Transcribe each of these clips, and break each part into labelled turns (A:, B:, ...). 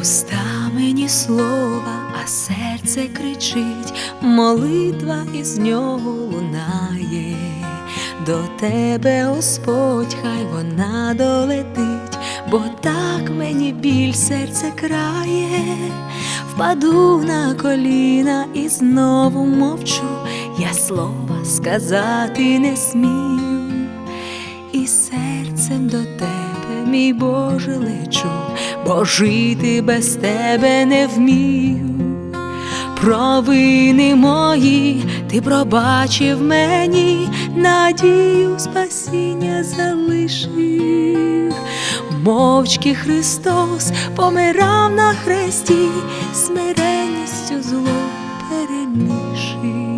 A: Устами ні слова, а серце кричить, молитва із нього лунає. До тебе, Господь, хай вона долетить, бо так мені біль серце крає, впаду на коліна і знову мовчу, я слова сказати не смію, і серцем до тебе, мій Боже, лечу, бо жити без тебе не вмію. Провини мої, ти пробачив мені, надію спасіння залишив. Мовчки Христос помирав на хресті, смиренністю зло перемішив.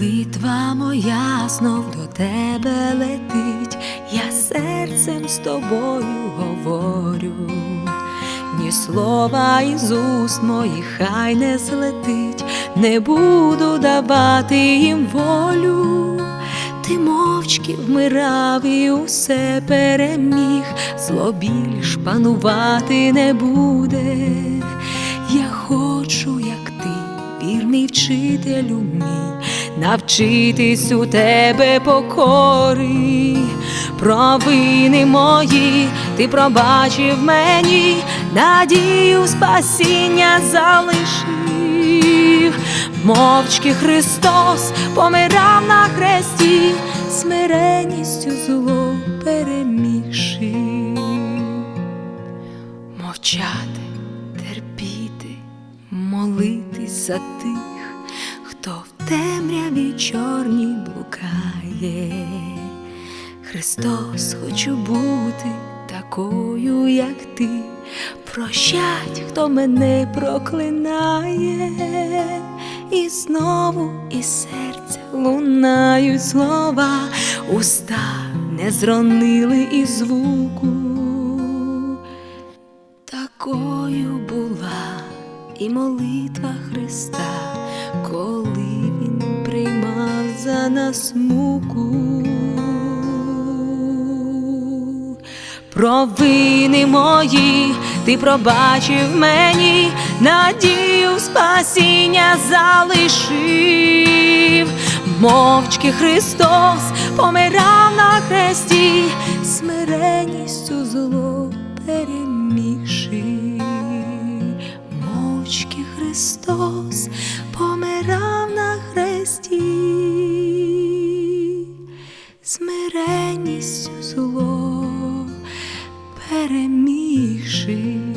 A: Молитва моя знов до тебе летить, я серцем з тобою говорю, ні слова із уст моїх хай не злетить, не буду давати їм волю. Ти мовчки вмирав і усе переміг, зло більш панувати не буде. Я хочу, як ти, вірний вчителю мій, навчитись у тебе покори, провини мої, ти пробачив мені, надію спасіння залишив. Мовчки Христос помирав на хресті, смиренністю зло перемігши. Мовчати, терпіти, молитись за тих, темряві чорній блукає. Христос, хочу бути такою, як ти. Прощать, хто мене проклинає, і знову із серця лунають слова, уста не зронили і звуку. Такою була і молитва Христа, приймав за нас муку. Провини мої, ти пробачив мені, надію спасіння залишив. Мовчки Христос помирав на хресті, смиренністю зло перемігши. Зло перемігши.